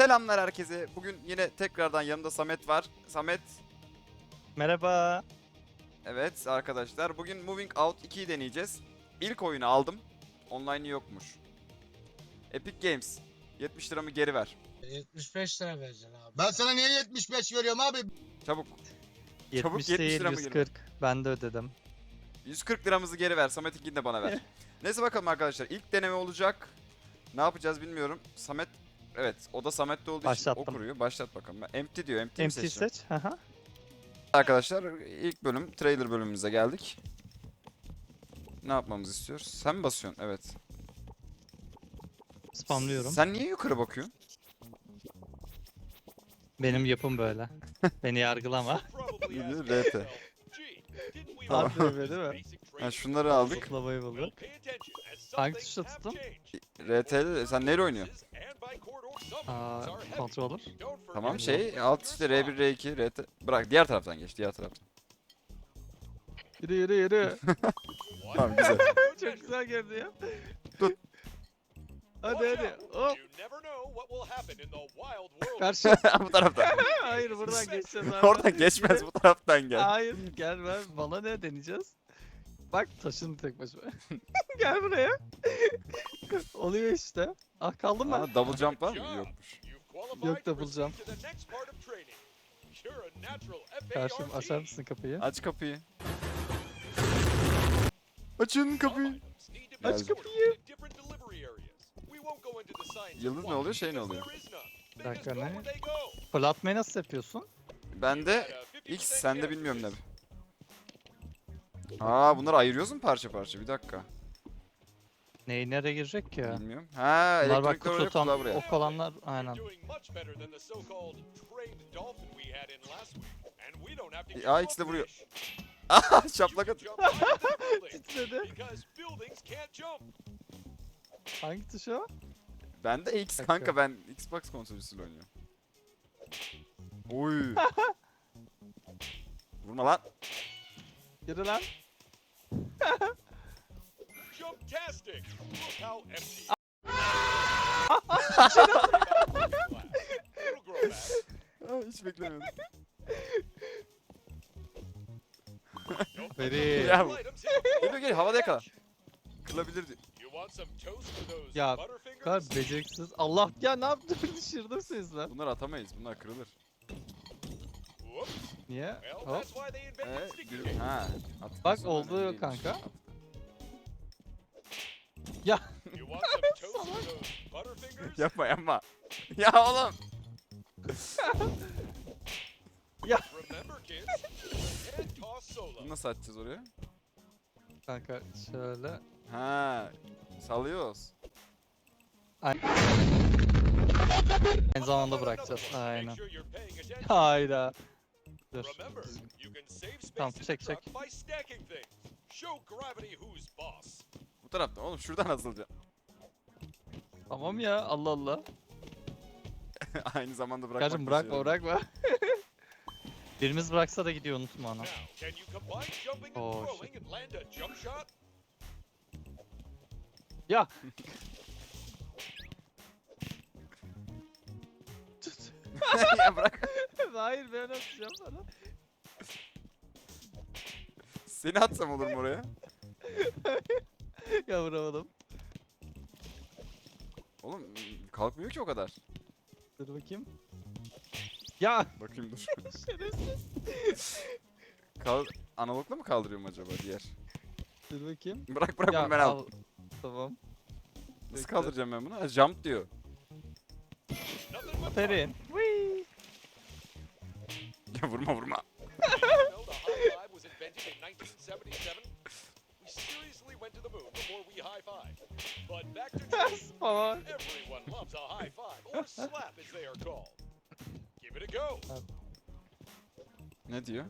Selamlar herkese. Bugün yine tekrardan yanımda Samet var. Samet, Merhaba. evet arkadaşlar. Bugün Moving Out 2'yi deneyeceğiz. İlk oyunu aldım. Online'ı yokmuş. Epic Games. 70 liramı geri ver. 75 lira vereceksin abi. Ben sana niye 75 veriyorum abi? Çabuk. 70 70 değil lira mı 140. Ben de ödedim. 140 liramızı geri ver. Samet'inkini de bana ver. Neyse bakalım arkadaşlar. İlk deneme olacak. Ne yapacağız bilmiyorum. Samet Evet, o da Samet'te olduğu için o Başlattım. kuruyor. Başlat bakalım. Ben empty diyor. Empty, mi Empty seçeceğim? seç. Arkadaşlar ilk bölüm trailer bölümümüze geldik. Ne yapmamızı istiyoruz? Sen mi basıyorsun? Evet. Spamlıyorum. Sen niye yukarı bakıyorsun? Benim yapım böyle. Beni yargılama. RT. Tamam. Böyle değil mi? Ha, şunları aldık. Zıplamayı bulduk. Hangi tuşla tuttum? RT'de sen neyle oynuyorsun? Aa, controller. Tamam şey alt işte R1 R2 RT. Bırak diğer taraftan geç diğer taraftan. Yürü yürü yürü. Tamam güzel. Çok güzel geldi ya. Tut. Hadi hadi. Hop. Karşı. Bu taraftan. Hayır buradan geçeceğiz abi. Oradan geçmez bu taraftan gel. Hayır gel ben bana ne deneyeceğiz? Bak taşın tek başıma. gel buraya. Oluyor işte. Ah kaldım ben. Aa, double jump var mı? Yokmuş. Yok da bulacağım. Karşım açar mısın kapıyı? Aç kapıyı. Açın kapıyı. Aç kapıyı. Yıldız ne oluyor, şey ne oluyor? Bir dakika ne? Fırlatmayı nasıl yapıyorsun? Bende X sende bilmiyorum ne. Aa bunları ayırıyoruz mu parça parça? Bir dakika. Neyi nereye girecek ki? Bilmiyorum. Ha Bunlar bak elektrikler oraya kutu tam kulağı buraya. ok olanlar aynen. Aa, ikisi de vuruyor. Aha şaplak at. Titredi. Hangi tuş o? Bende X kanka ben Xbox konsolüsüyle oynuyorum. Oy. Vurma lan. Yürü lan. Jumptastic! Look how empty. It'll grow back. Aa, hiç beklemiyordum. Veri. Ya, Light 'em till the Geliyor geliyor havada yakala. Kılabilir diyor. You want some toast for those Ya, butterfingers? Kadar beceriksiz. Allah ya ne yaptım düşürdüm siz lan. Bunları atamayız. Bunlar kırılır. Niye? Hop. tape. Ha. attıktan Bak oldu kanka. Ya? Yapma yapma. Ya oğlum. Solo. Bunu nasıl atacağız oraya? kanka şöyle. Ha. Salıyoruz. En zamanda bırakacağız. Aynen. Hayda. Dur. Remember, you can save space Tamam, çek, çek. truck by stacking things. Show gravity who's boss. Bu taraftan oğlum şuradan asılacağım. Tamam ya Allah Allah. Aynı zamanda bırakmak Kardeşim bırakma bırakma. Birimiz bıraksa da gidiyor unutma onu. Now, can you ya bırak. Hayır ben atacağım sana. Seni atsam olur mu oraya? ya vuramadım. Oğlum kalkmıyor ki o kadar. Dur bakayım. Ya Bakayım dur. şerefsiz. Kal analogla mı kaldırıyorum acaba diğer? Dur bakayım. Bırak bırak bunu ben al. Tamam. Nasıl bekle. kaldıracağım ben bunu? Ha, jump diyor. Aferin. Whee! Ya vurma vurma. Did you know the high five was invented in 1977? We seriously went to the moon before we high five. But back to training. Ama Everyone loves a high five or slap as they are called. Give it a go. Ne diyor?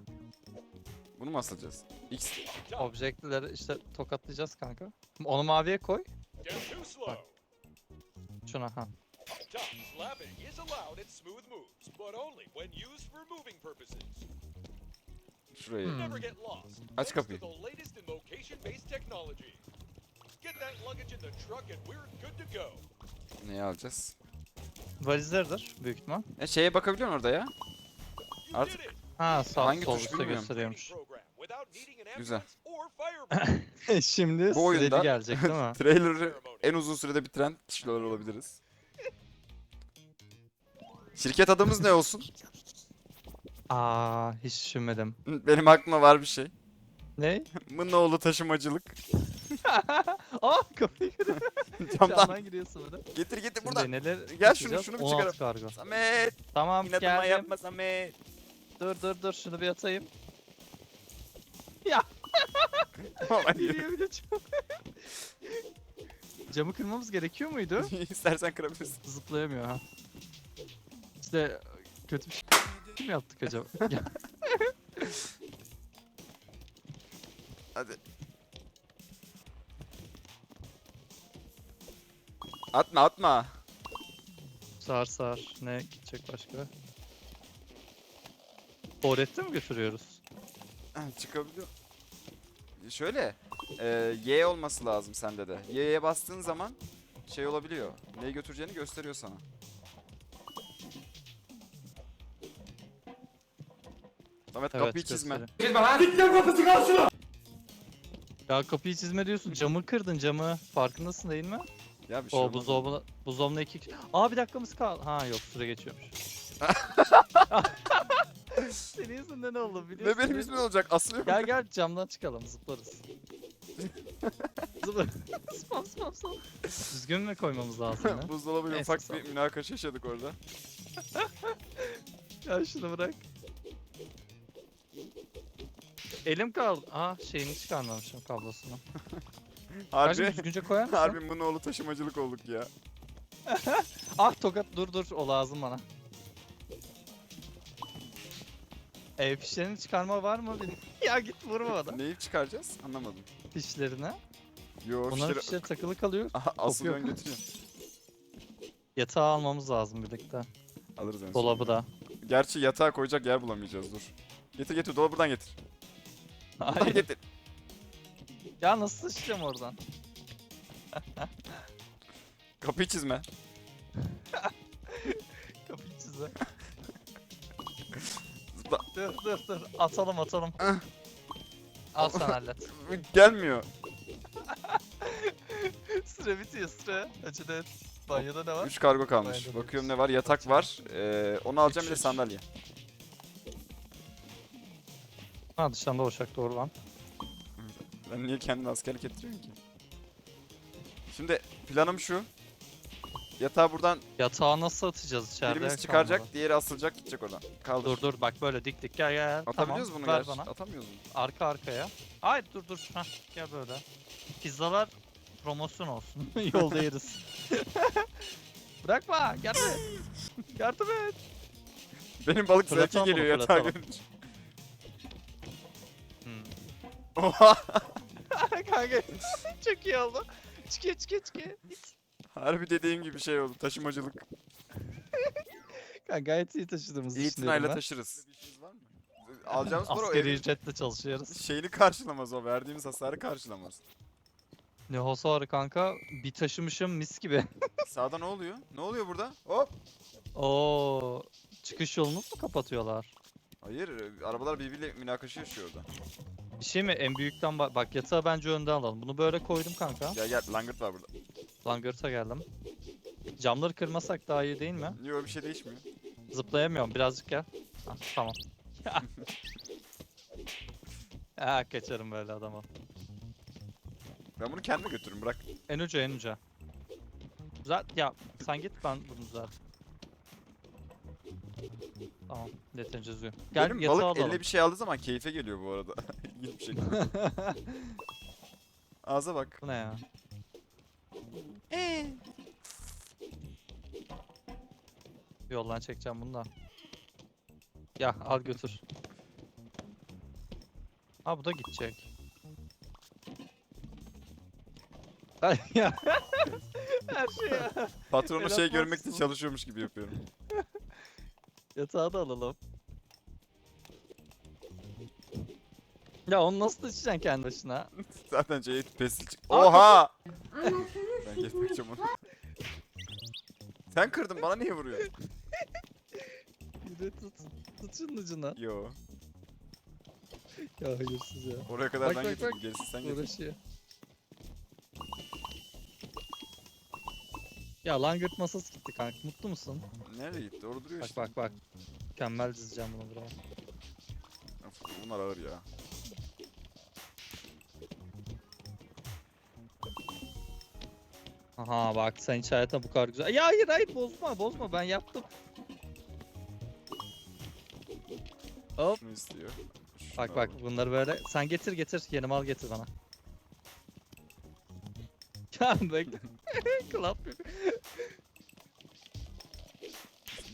Bunu mu asılacağız? X. Objektileri işte tokatlayacağız kanka. Onu maviye koy. slow. Şuna ha. Tough slapping is allowed in smooth moves, but only when used for moving purposes. Şurayı. Hmm. Never get lost. Aç kapıyı. The latest in location-based technology. Get that luggage in the truck and we're good to go. Neyi alacağız? Valizlerdir büyük ihtimal. E şeye bakabiliyorsun orada ya. Artık-. Ha sağ Hangi sol tuş üstte bilmiyorum. gösteriyormuş. Güzel. Şimdi Bu oyunda- süreli gelecek değil mi? Trailer'ı en uzun sürede bitiren kişiler olabiliriz. Şirket adımız ne olsun? Aa hiç düşünmedim. Benim aklıma var bir şey. Ne? Mınoğlu taşımacılık. Aa kapıyı kırıyor. Camdan Camdan giriyorsun böyle. getir getir Şimdi buradan. neler Gel şunu, yapacağız? şunu bir 16 çıkaralım. kargo. Samet Tamam inadıma geldim. yapma Samet. Dur dur dur şunu bir atayım. Tamam hadi yürü. Geliyor bir de cam. Camı kırmamız gerekiyor muydu? İstersen kırabilirsin. Zıplayamıyor ha. İşte kötü bir şey mi yaptık acaba? Hadi. Atma atma. sağır sağır. Ne gidecek başka? Tuvalette mi götürüyoruz? Çıkabiliyor. Şöyle. e, Y olması lazım sende de. Y'ye bastığın zaman şey olabiliyor. Neyi götüreceğini gösteriyor sana. Samet Evet, kapıyı çizme. gösteriyor. Ya kapıyı çizme diyorsun. Camı kırdın camı. Farkındasın değil mi? Ya bir şey O olmaz. buzdolabına, buzdolabına iki... Aa bir dakikamız kaldı. Ha yok süre geçiyormuş. Senin yüzünden ne oldu biliyorsun. Ne benim değil mi? yüzümden olacak? Asılıyor. Gel gel camdan çıkalım zıplarız. Zıplar. spam spam spam. Düzgün mü koymamız lazım yine? Buzdolabıyla Neyse, ufak sağ bir münakaşa yaşadık orada. Ya şunu bırak. Elim kaldı. Aa şeyini çıkarmamışım kablosunu. Kardeşim Harbi, düzgünce koyar mısın? harbi Mınoğlu taşımacılık olduk ya. Ah tokat dur dur o lazım bana. Ev fişlerini çıkarma var mı? Ya git vurma bana. Neyi çıkaracağız? Anlamadım. Fişlerine. Yo Bunların fişleri fişleri takılı kalıyor. Aha, asılıyorsun Kopuyor. götürüyorsun. Yatağı almamız lazım birlikte. Alırız en son. Dolabı da. Gerçi yatağa koyacak yer bulamayacağız dur. Getir getir dolabı buradan getir. Buradan Hayır. getir. Ya nasıl sıçacağım oradan? Kapıyı çizme. Kapıyı çize. Zıpla. Dur dur dur. Atalım atalım. Ah. Al sen hallet. Gelmiyor. süre bitiyor süre. Acele et. Banyoda ne var? 3 kargo kalmış. Aynen. Bakıyorum ne var? Yatak var. Ee, onu alacağım bir de Üç, üç. sandalye. Ha dışarıda boşak doğru lan. Ben niye kendini askerlik ettiriyorsun ki? Şimdi planım şu. Yatağı buradan Yatağı nasıl atacağız içeride? birimiz kalmadı. çıkaracak, diğeri asılacak, gidecek oradan. Kaldır. Dur dur bak böyle dik dik gel gel. Atabiliyoruz tamam, bunu ver gerçi. bana. Atamıyoruz mu? Arka arkaya. Hayır dur dur. Hah gel böyle. Pizzalar promosyon olsun. Yolda yeriz. Bırakma. Yardım et. Yardım et. Benim balık zevki Fırlatalım bunu, geliyor fırlatalım. görünce. Oha! Kanka çok iyi oldu. Çıkıyor çıkıyor çıkıyor. Harbi dediğim gibi şey oldu. Taşımacılık. Kanka gayet iyi taşıdığımızı İtinayla düşünüyorum ben. taşırız. Alacağımız para o evin ücretle çalışıyoruz. şeyini karşılamaz o. Verdiğimiz hasarı karşılamaz. Ne hasarı kanka. Bir taşımışım mis gibi. Sağda ne oluyor? Ne oluyor burada? Hop! Oo, çıkış yolunu mu kapatıyorlar? Hayır, e, arabalar birbiriyle münakaşa yaşıyor orada. Bir şey mi? En büyükten bak, bak yatağı bence önden alalım. Bunu böyle koydum kanka. Gel gel, langırt var burada. Langırta geldim. Camları kırmasak daha iyi değil mi? Yok bir şey değişmiyor. Zıplayamıyorum birazcık gel. Hah, tamam. ha kaçarım böyle adama. Ben bunu kendime götürürüm bırak. En uca en uca. Güzel ya sen git ben bunu düzelt. Tamam yeterince düzgün. Gel Benim yatağı balık alalım. eline bir şey aldığı zaman keyfe geliyor bu arada. İlginç bir şekilde. Ağza bak. Bu ne ya? Yoldan çekeceğim bunu da. Ya al götür. Ha bu da gidecek. Ay ya. Her şey ya. Patronu El şey görmek için çalışıyormuş gibi yapıyorum. Yatağı da alalım. Ya onu nasıl taşıyacaksın kendi başına? Zaten şey pesil çık. Oha! ben getireceğim onu. Sen kırdın bana niye vuruyorsun? Yürü tut. Tut şunun ucuna. Yo. Ya hayırsız ya. Oraya kadar Bak, ben bak, getirdim. bak. Gerisi sen getirdin. Uğraşıyor. Ya langırt masası gitti kanka. Mutlu musun? Nereye gitti? Orada duruyor Bak işte. bak bak. Mükemmel dizeceğim bunu buraya. Of, bunlar ağır ya. Aha bak sen hiç hayata bu kadar güzel. Ya hayır hayır bozma bozma ben yaptım. Hop. Şunu istiyor. Şunu Bak bak al. bunları böyle sen getir getir yeni mal getir bana. Ya bekle. Klap.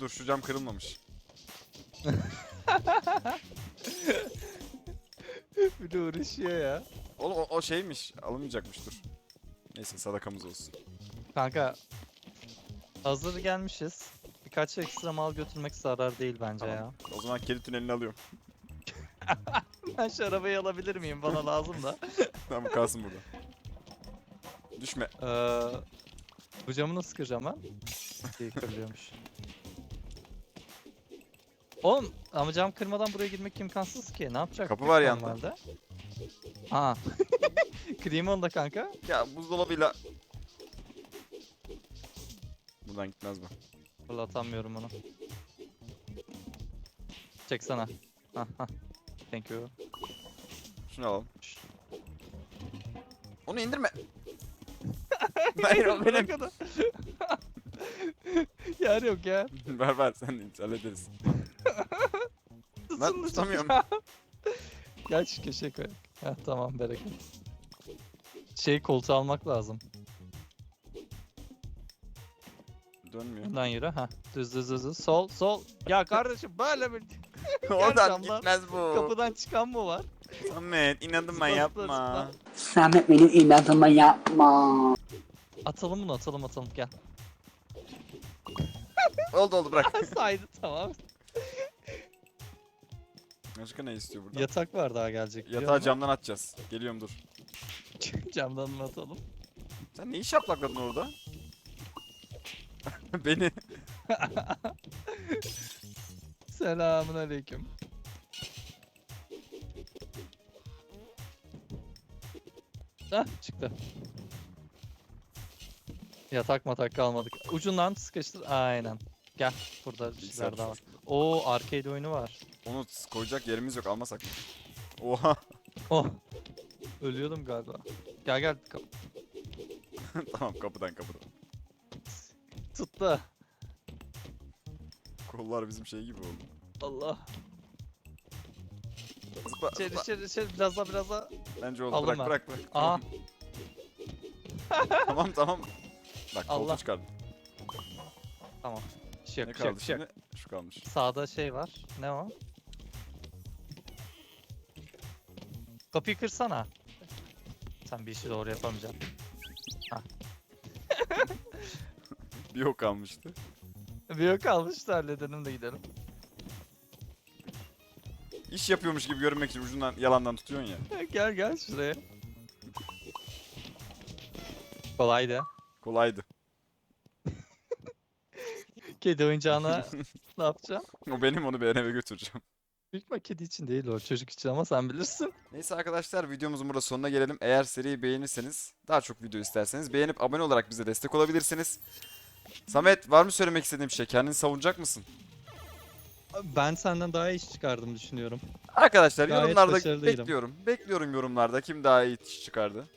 Dur şu cam kırılmamış. Bir de uğraşıyor ya. Oğlum o, o şeymiş. Alınmayacakmış dur. Neyse sadakamız olsun. Kanka hazır gelmişiz. Birkaç ekstra mal götürmek zarar değil bence Tamam. ya. O zaman kedi tünelini alıyorum. Ben şu arabayı alabilir miyim? Bana lazım da. Tamam kalsın burada. Düşme. Ee, bu camı nasıl kıracağım ben? İyi kırılıyormuş. Oğlum ama cam kırmadan buraya girmek imkansız ki. Ne yapacak? Kapı var yanda. Aa. Kırayım onu da kanka. Ya buzdolabıyla... Buradan gitmez bu. Fırlatamıyorum onu. Hah hah. Thank you. Şunu alalım. Onu indirme. Hayır o benim. kadar. Yer yok ya. ver ver sen de hallederiz. Lütfen. tutamıyorum. Gel şu köşeye koy. Heh, tamam bereket. Şey koltuğu almak lazım. Dönmüyor. Buradan yürü. Ha. Düz düz düz düz. Sol sol. Ya kardeşim böyle bir Oradan camdan gitmez bu. kapıdan çıkan mı var? Samet inadıma Zıpla, zıpla, yapma. Samet benim inadıma yapma. Atalım bunu atalım atalım gel. Oldu oldu bırak. Saydı tamam. Başka ne istiyor burada? Yatak var daha gelecek. biliyor Yatağı musun? camdan atacağız. Geliyorum dur. Camdan mı atalım? Sen ne iş yaprakladın orada? Beni. Selamun aleyküm. Hah çıktı. Yatak matak kalmadık. Ucundan sıkıştır. Aynen. Gel. Burada bir şeyler daha var. Oo arcade oyunu var. Onu koyacak yerimiz yok almasak? Oha. Oh. Ölüyordum galiba. Gel gel. Kap- tamam kapıdan kapıdan. Tuttu. Kollar bizim şey gibi oldu. Allah. Zıpla, İçeri zıpla. içeri içeri biraz daha biraz daha. Bence oldu. Aldım bırak, ben. bırak bırak Aa. Tamam tamam. tamam. Bak Allah. koltuğu çıkardım. Tamam. Bir şey Ne yok bir şey yok. kaldı bir şey yok. şimdi? Şu kalmış. Sağda şey var. Ne o? Kapıyı kırsana. Sen bir işi doğru yapamayacaksın. Bir yok kalmıştı. Bir yok kalmıştı halledelim de gidelim. İş yapıyormuş gibi görünmek için ucundan yalandan tutuyorsun ya. gel gel şuraya. Kolaydı. Kolaydı. Kedi oyuncağına ne yapacağım? O benim onu bir eve götüreceğim. Büyük kedi için değil o çocuk için ama sen bilirsin. Neyse arkadaşlar videomuzun burada sonuna gelelim. Eğer seriyi beğenirseniz, daha çok video isterseniz beğenip abone olarak bize destek olabilirsiniz. Samet var mı söylemek istediğin bir şey? Kendini savunacak mısın? Ben senden daha iyi iş çıkardım düşünüyorum. Arkadaşlar Gayet yorumlarda başarılıydım. bekliyorum. Bekliyorum yorumlarda kim daha iyi iş çıkardı.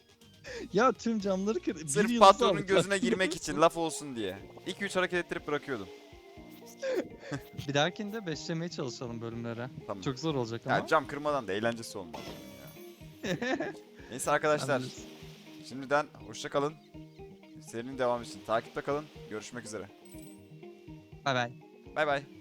Ya tüm camları kır. bir Sırf yıldız patronun aldık, gözüne girmek için laf olsun diye. 2-3 hareket ettirip bırakıyordum. Bir dahakinde beşlemeye çalışalım bölümlere. Tamam. Çok zor olacak ama. Ya cam kırmadan da eğlencesi olmalı. Ya. Neyse arkadaşlar. bilirsin. Şimdiden hoşça kalın. Serinin devamı için takipte kalın. Görüşmek üzere. Bay bay. Bay bay.